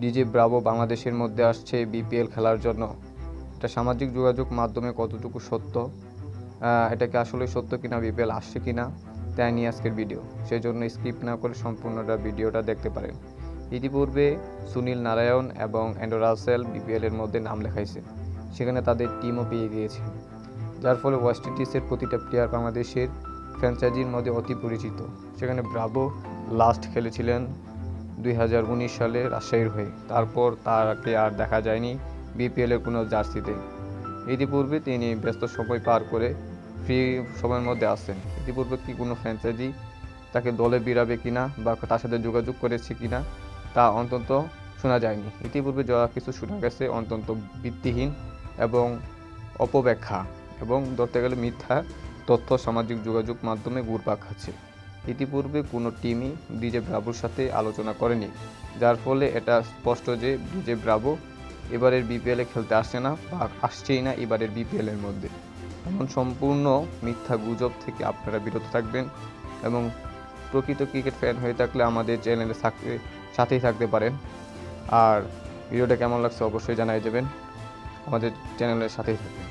DJ Bravo বাংলাদেশের মধ্যে আসছে বিপিএল খেলার জন্য। এটা সামাজিক যোগাযোগ মাধ্যমে কতটুকু সত্য? আহ, এটা কি আসলে সত্য কিনা বিপিএল আসছে কিনা তাই নিয়ে আজকের ভিডিও। সেই জন্য স্কিপ না করে সম্পূর্ণটা ভিডিওটা দেখতে পারেন। ইতিপূর্বে সুনীল নারায়ণ এবং অ্যান্ড্রো রাসেল বিপিএল এর মধ্যে নাম লেখাইছে। সেখানে তাদের টিমও পেয়ে গিয়েছে। যার ফলে ওয়েস্ট ইন্ডিজের প্রতিটা প্লেয়ার বাংলাদেশের ফ্র্যাঞ্চাইজির মধ্যে অতি পরিচিত। সেখানে ব্রাভো লাস্ট খেলেছিলেন। দুই হাজার উনিশ সালে রাজশাহীর হয়ে। তারপর তাকে আর দেখা যায়নি বিপিএলের কোনো জার্সিতে। ইতিপূর্বে তিনি ব্যস্ত সময় পার করে ফ্রি সময়ের মধ্যে আসেন ইতিপূর্বে কি কোনো ফ্র্যাঞ্চাইজি তাকে দলে বিড়াবে কিনা বা তার সাথে যোগাযোগ করেছে কিনা তা অন্তত শোনা যায়নি। ইতিপূর্বে যা কিছু শোনা গেছে অন্তত ভিত্তিহীন এবং অপব্যাখ্যা এবং ধরতে গেলে মিথ্যা তথ্য, সামাজিক যোগাযোগ মাধ্যমে ঘুরপাক খাচ্ছে। ইতিপূর্বে কোনো টিমই ডিজে ব্রাভোর সাথে আলোচনা করেনি, যার ফলে এটা স্পষ্ট যে ডিজে ব্রাভো এবারের বিপিএলে খেলতে আসছে না বা আসছেই না এবারের বিপিএলের মধ্যে। এমন সম্পূর্ণ মিথ্যা গুজব থেকে আপনারা বিরত থাকবেন এবং প্রকৃত ক্রিকেট ফ্যান হয়ে থাকলে আমাদের চ্যানেলে থাকতে, সাথেই থাকতে পারেন। আর ভিডিওটা কেমন লাগছে অবশ্যই জানাই দেবেন। আমাদের চ্যানেলের সাথেই থাকবেন।